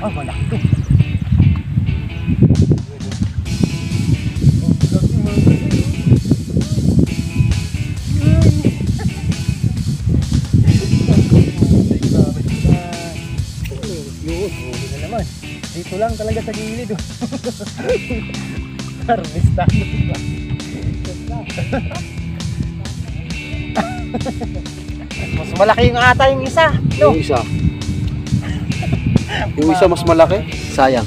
Na naman. Dito lang talaga sa gilid. oh. Harvest tayo. Mas malaki yung ata yung isa. No? Yung isa. Yung isa mas malaki. Sayang.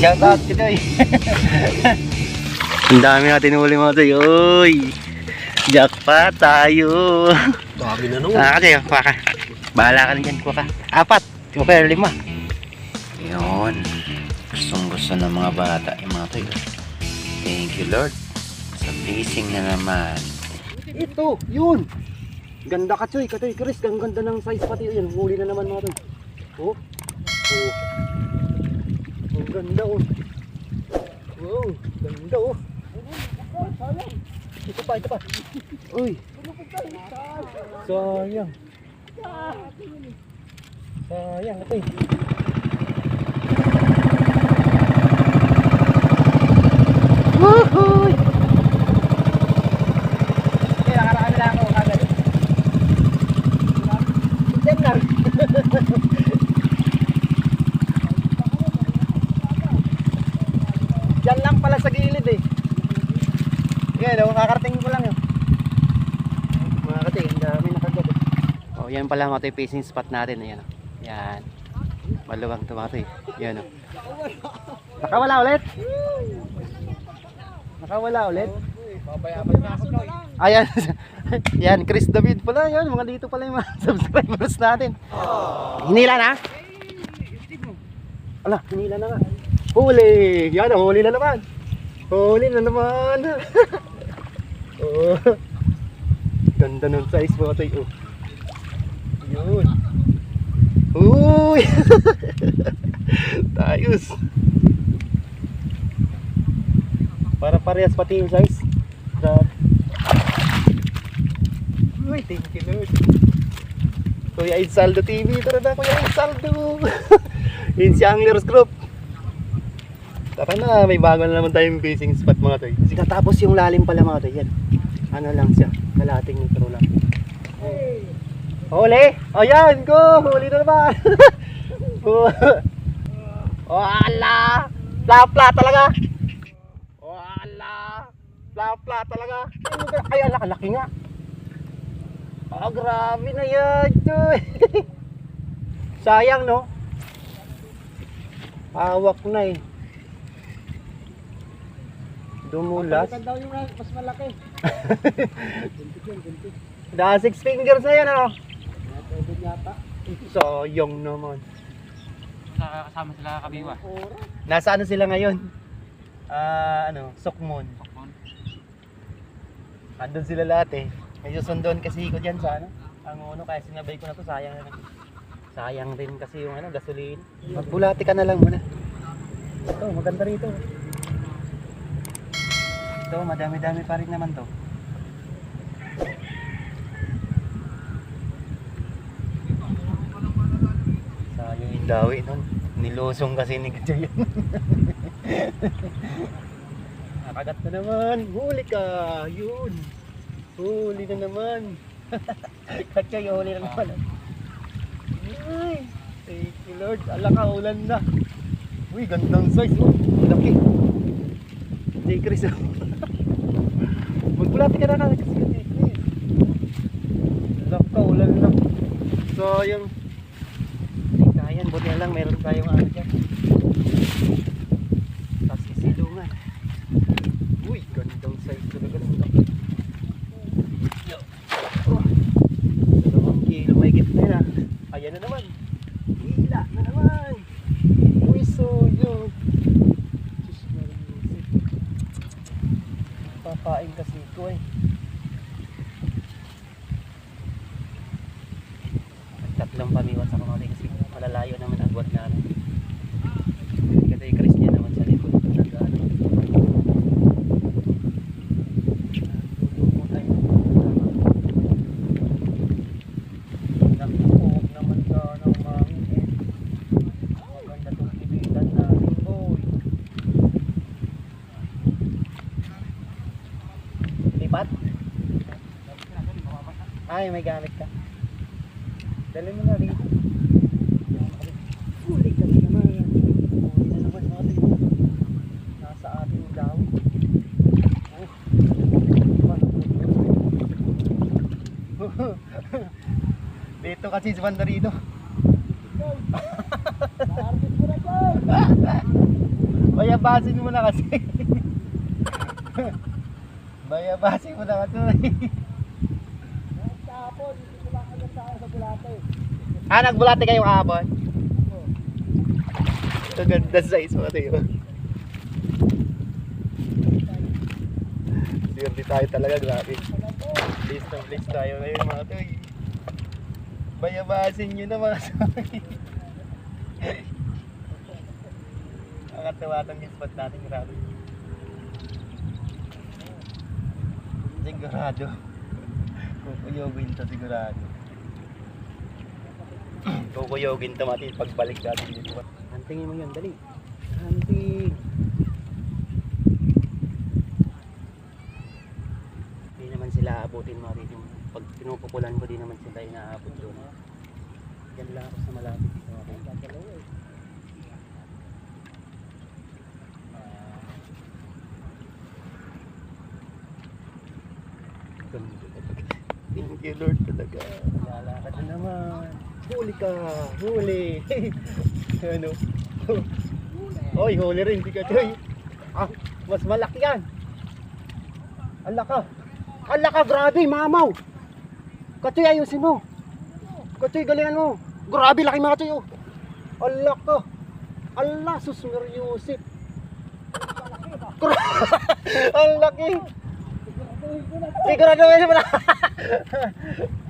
Shout out to Doy. Ang dami natin huli mga Doy. Uy! Jackpot tayo. Dami na naman. Ah, kasi, kuha ka. Bahala ka na dyan, kuha ka. Apat. Kuha ka, lima. Yun. Gustong gusto ng mga bata yung mga Doy. Thank you, Lord. Sa fishing na naman. Ito, yun. Ganda ka, Choy. Katoy, Chris. Ang ganda ng size pati. Yan, huli na naman mga to. Oh. Oh. Ang ganda, oh. Wow, ganda, oh. Ito pa, ito pa. Uy. Sayang. Sayang, ito eh. Woohoo! Kaya nakaraan lang ako kagad. Yan lang. Yan lang pala sa gilid eh. Yan, oh, kakarating ko lang yun. Mga kati, ang dami nakagat eh. Oh, yan pala mga toy fishing spot natin. Ayan. oh. Yan. Maluwang tumatoy. Yan oh. Nakawala ulit? Nakawala ulit? Babayaban na ako. Ayan. yan, Chris David pala. Yan, mga dito pala yung mga subscribers natin. Hinila na? Ala, hinila na nga. Huli! Yan, huli na naman. Huli na naman. oh. Ganda ng size mo ito. Oh. Yun. Uy! Tayos. Para parehas pati yung size. Grabe. Uy, thank you Lord. Kuya Insaldo TV, tara na Kuya Insaldo. Yun si Anglers Group. Tara na, may bago na naman tayong fishing spot mga toy. Kasi tapos yung lalim pala mga toy, yan. Ano lang siya, kalating metro lang. Huli! Ayan, go! Huli na naman! Wala! Plapla talaga! Wala! Plapla talaga! Ay, ang laki nga! Ah, grabe na yan! Sayang, no? Hawak na eh. Dumulas. daw yung mas malaki. Da six fingers na yan, ano? Pwede yata. Sayang naman. Kasama sila kabiwa. Nasa ano sila ngayon? Ah, ano, Sokmon. Andun sila lahat eh. Medyo sundon kasi ko dyan sa ano. Ang uno, kaya sinabay ko na to, sayang na Sayang din kasi yung ano, gasolina. Magbulati ka na lang muna. Ito, maganda rito. Ito, madami-dami pa rin naman to. Sayang yung dawi nun. Nilusong kasi ni Gajayan. Nakagat na naman. Huli ka. Yun. Huli na naman. Katya, huli na naman. Ay, thank you Lord. Ala ka, ulan na. Uy, gandang size. Oh. Laki. J. Chris. Magbulati ka na ka. Kasi. Ala ka, ulan na. Sayang. Hindi kayan. Buti lang meron tayong ano dyan. ang pamiwat sa kamalay kasi malalayo naman ang buwat namin. Kaya yung Chris niya naman sa likod. Nag-ano. Ay, may gamit kasi si Banda rito. Bayabasin mo na kasi. Bayabasin mo na kasi. ah, nagbulate kayo kahapon? Ang ganda size mga tayo. Swerte tayo talaga, grabe. Please na please tayo ngayon mga toy. Bayabasin nyo na mga toy. Nakakatawa itong spot natin, grabe. Sigurado. Kukuyogin to sigurado. Kukuyogin to mati pagbalik natin dito. Hantingin mo yun, dali. Hanting. Hindi naman sila abutin mga dito. Pag pinupukulan ko, di naman sila inaabot doon. Yan lang ako sa malapit. Okay. Thank you Lord talaga. Lalakad na naman. Huli ka. Huli. ano? Oy, huli rin. Di ka choy. Ah, mas malaki yan. Ala ka. Ala ka, grabe, mamaw. Katoy, ayusin mo. Katoy, galingan mo. Grabe, laki mga katoy, oh. Ala ka. Ala, susmir Yusip. Ang laki. Sigurado yun pala.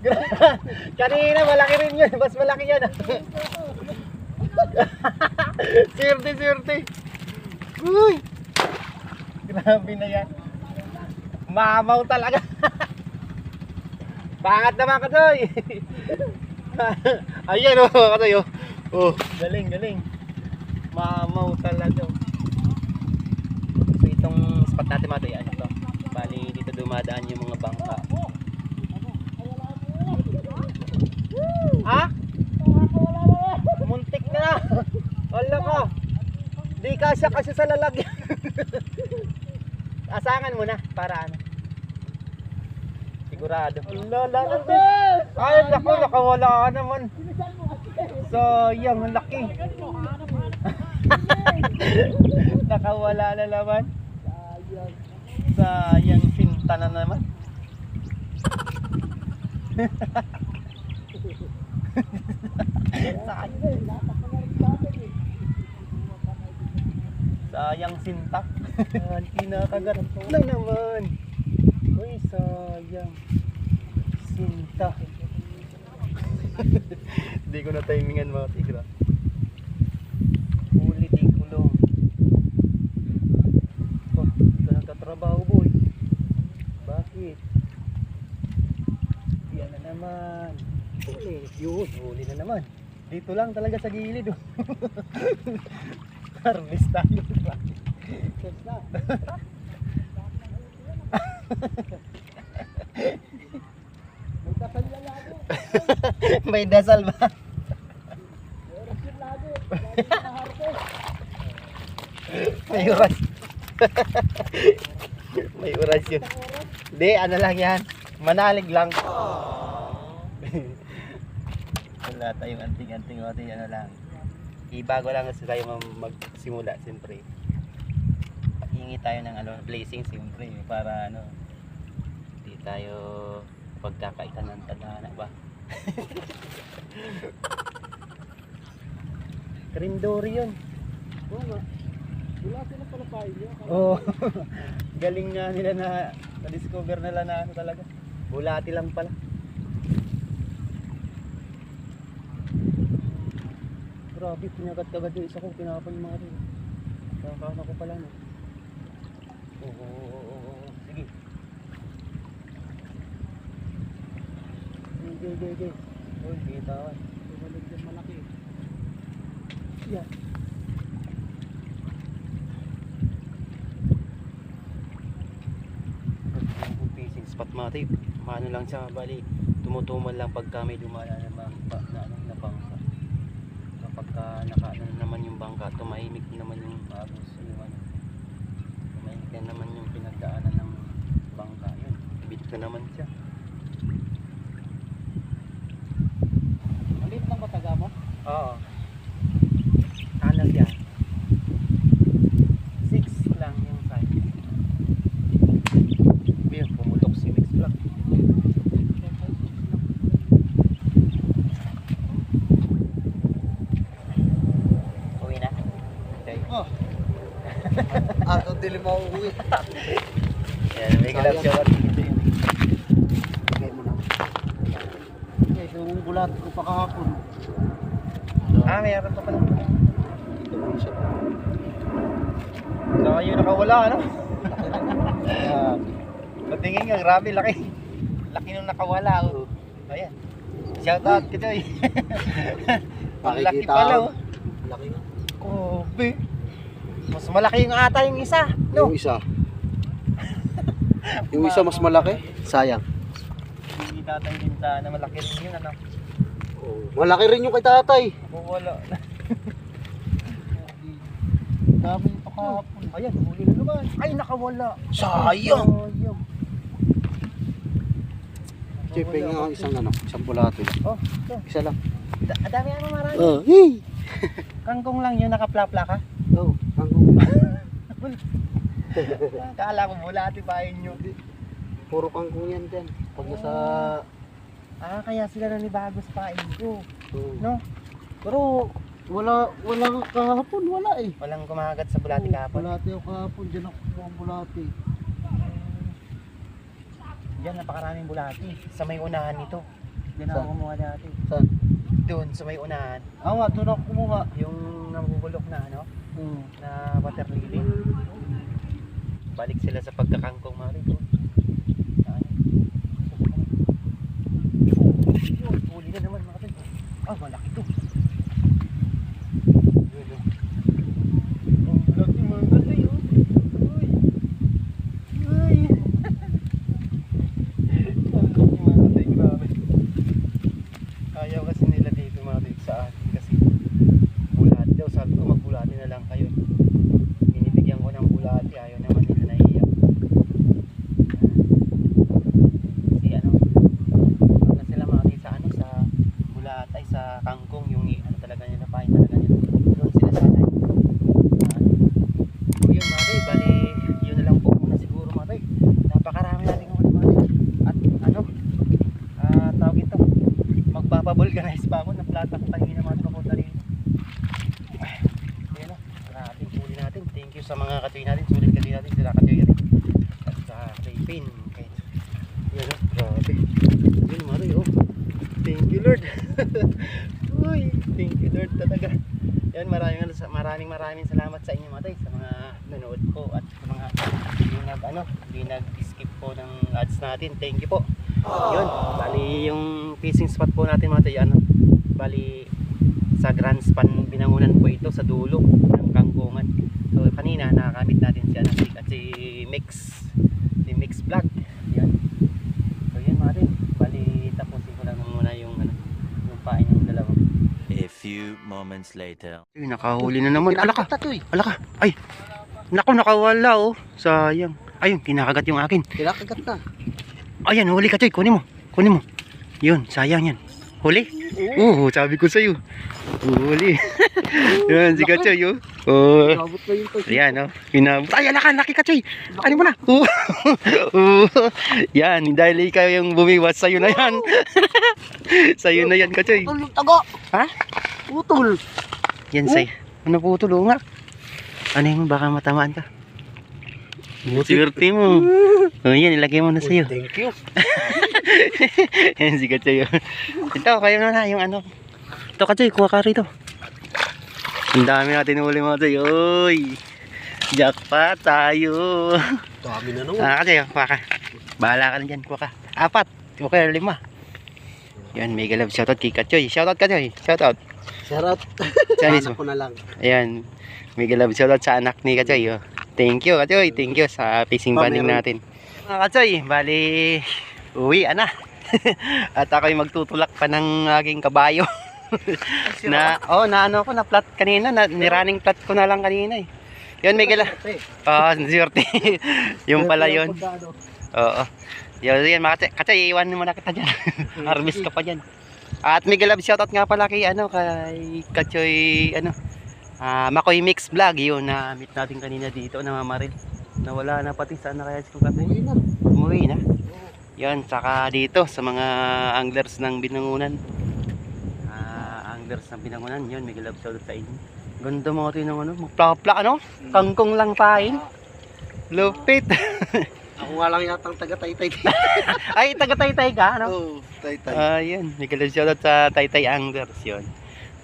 Kanina malaki rin yun. Mas malaki yan. sirte, sirte. Uy. Grabe na yan. Mamaw talaga. Pangat naman ka doy. Ayan oh, katoy oh. Oh, galing, galing. Mamaw talaga. So itong spot natin mga toy, ano to? Bali dito dumadaan yung mga bangka. Ha? Muntik na. Wala ka. Di kasya kasi sa lalagyan. Asangan mo na para ano. Sigurado. Ala, lalo Ay, naku, nakawala ka naman. Sayang, ang laki. nakawala na naman. Sayang sinta na naman. sayang sinta. Yan, kinakagat na naman. Uy, sayang. Sinta. Hindi ko na timingan mga tigra. Huli di kulong. Oh, ka nagtatrabaho boy. Bakit? Yan na naman. Huli. Yun, huli na naman. Dito lang talaga sa gilid. Oh. Harvest tayo. Yes na. May dasal na lagi. May dasal ba? May oras. May oras yun. Hindi, ano lang yan. Manalig lang. Wala tayong anting-anting o ano lang. Ibago lang kasi tayo magsimula siyempre. Hingi tayo ng ano, blessing siyempre para ano hindi tayo pagkakaitan ng tadhana ba. Trindori yun. Oo nga. Wala sila pala pa inyo. Oo. Galing nga nila na na-discover nila na ano talaga. Bulati lang pala. Grabe, pinagat-kagat yung isa ko. Pinapang yung mga rin. Kakakana ko pala no. Oo, oo, oo, oo, Sige, sige, sige. Uy, kita ka. Tumalog yung malaki. Fishing spot mga tayo. Paano lang siya, bali tumutumal lang pagka may dumala na bangka na ano na bangka kapag ka nakaano na naman yung bangka tumahimik na naman yung agos yung ano tumahimik na naman yung pinagdaanan ng bangka yun bit na naman siya Maliit lang kataga mo? Oo ano siya 6 lang yung size Ayun, pumutok si Mix Vlog Uwi na? Okay. Oh. ito dili mo uuwi. Yan, may galap siya wat dito yun. Okay mo na. Okay, yung bulat ko pa kahapon. Ah, mayroon pa pala. Ito mo siya. Yun nakawala, ano? Ah, Patingin nga, grabe, laki. Laki nung nakawala, oh. Ayan. Shout out kito eh. Ang laki pala, ako. oh. laki nga. Kobe. Mas malaki yung ata yung isa, no? Yung isa. yung isa mas malaki. Sayang. Hindi tatay din sana malaki rin yun, ano? Malaki rin yung kay tatay. Kung wala. Dami ito kahapon. Ayan, huli na naman. Ay, nakawala. Sayang. Sayang. Chipin nga ang isang ano, isang bulate. Oh, ito. Isa lang. Da- dami ano marami. Oh, hey. Kangkong lang yun, nakaplapla ka. Oh, ang Kala ko bulati pa yun yun. puro kangkong yan dyan. Pag nasa Ah, kaya sila na ni Bagos pa ko. oh. No? Pero wala wala kahapon, wala eh. Walang kumagat sa bulati kahapon. Bulate ako kahapon, dyan ako kumuha ang bulate. Diyan, napakaraming bulati. Sa may unahan nito. Diyan ako Saan? kumuha dati. Saan? Doon, sa may unahan. Ah, nga, doon ako kumuha. Yung nabubulok na ano, Hmm. na water lily. Balik sila sa pagkakangkong mga rito. Huli na naman mga rito. Ah, malaki to. Yun, oh. Ang laki mga kasi, oh. Uy. Uy. Ang laki mga kasi, grabe. Ayaw kasi nila dito mga rito sa atin kasi bulati daw. Sabi ko magbulati na lang kayo. Binibigyan ko ng bulati. Ayaw naman nila naiiyak. Kasi ano, ano sila mga sa ano sa bulatay sa kangkong yung i- ano talaga nila pain talaga nila. Doon sila sanay. Ah, so yun mga tay, bali yun na lang po muna siguro mga tay. Napakarami natin kung ano mga tay. At ano, ah tawag ito, magpapabulganize pa ako na plata ko kanina mga tropa rin. Ayan o, grabe huli natin. Thank you sa mga katuwi natin, sulit katuwi natin, sila katuwi natin. At sa kay Pin. Kay... Yan o, grabe. Yun Mari, oh. Thank you Lord. Uy, thank you Lord talaga. Yan, maraming maraming maraming salamat sa inyo mga tay, sa mga nanood po at sa mga hindi nag ano, hindi nag-skip po ng ads natin. Thank you po. Yun, bali yung fishing spot po natin mga tay, ano, bali sa Grand Span binangunan po ito sa dulo ng Kangkungan. So kanina nakakamit natin si Anasik at si Mix, si Mix Vlog. Yan. So yan mga din, bali tapusin ko lang muna yung ano, yung pain ng dalawa. A few moments later. Uy, nakahuli na naman. Ala ka, Tatoy. ala ka. Ay, naku, nakawala oh. Sayang. Ayun, kinakagat yung akin. Kinakagat na. Ayan, huli ka, Choy. Kunin mo. Kunin mo. Yun, sayang yan. Huli? Oo, sabi ko sa'yo. Huli. yan, si Kachoy, oh. Oh. Ayan, oh. Pinabot. Ay, ala ka, laki Kachoy. Ano mo na? Oo. Oo. yan, dahil ikaw yung bumiwas, sa'yo na yan. sa'yo na yan, Kachoy. Utol yung tago. Ha? Utol. Yan, say. Ano po ito, nga? Ano yung baka matamaan ka? Swerte mo. Oh, yan, ilagay mo na sa'yo. Thank you. Yan si Katsoy. Ito, kayo na na yung ano. Ito Katsoy, kuha ka rito. Ang dami natin uli mga Katsoy. Uy! Jackpot tayo. Dami na naman. Ah, Katsoy, kuha ka. Bahala ka na dyan, kuha ka. Apat. Okay, lima. Yan, mega love shoutout kay Katsoy. Shoutout Katsoy. Shoutout. Sarap. Sa mismo. ko na lang. Ayan. Mega love shoutout sa anak ni Katsoy. Oh. Thank you, Katsoy. Thank you sa fishing banding natin. Mga Katsoy, bali, uwi, ana. At ako'y magtutulak pa ng aking kabayo. na, oh, na ano ko, na plat kanina. Na, nirunning plat ko na lang kanina eh. Yun, may gala. Ah, swerte. yung pala yun. Oo. Yun, yun, mga katse. Katse, iiwan mo na kita dyan. Harvest ka pa dyan. At may galab shoutout nga pala kay, ano, kay Kachoy, ano, ah Makoy Mix Vlog. Yun, na meet natin kanina dito, na mamaril. Nawala na pati, saan na kaya si Kukate? Uwi na. Umuwi na. Yan, saka dito sa mga anglers ng Binangunan. Ah, anglers ng Binangunan, yun, may galab shoutout sa inyo. Ganda mga ito ng ano, magplaka ano? Kangkong lang pain. Lupit. Ako nga lang yatang taga-taytay. Ay, taga-taytay ka, ano? Oo, taytay. Ayun, may galab sa Taytay Anglers, yun.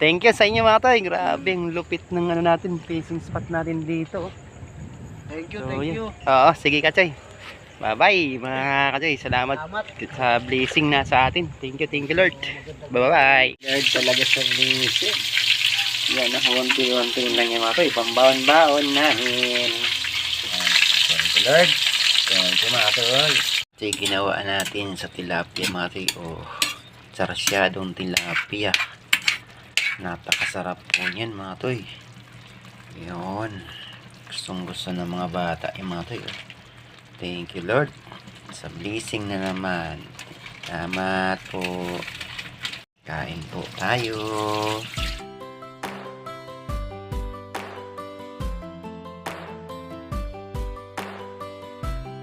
Thank you sa inyo mga tay. Grabe, ang lupit ng ano natin, fishing spot natin dito. Thank you, So, thank yun. you. Oo, sige Kachay. Bye-bye mga Kachay. Salamat Salamat. sa blessing na sa atin. Thank you, thank you Lord. Bye-bye. Lord talaga sa blessing. Yan, nakawanti-wanti lang yung mga to. Pambaon-baon namin. Yan, thank you Lord. Thank you mga tol. Ito yung ginawa natin sa tilapia mga to. Oh, sarsyadong tilapia. Napakasarap po yan mga to. Yun. Gustong gusto ng mga bata yung mga to. oh. Thank you Lord. Sa blessing na naman. Salamat po. Kain po tayo.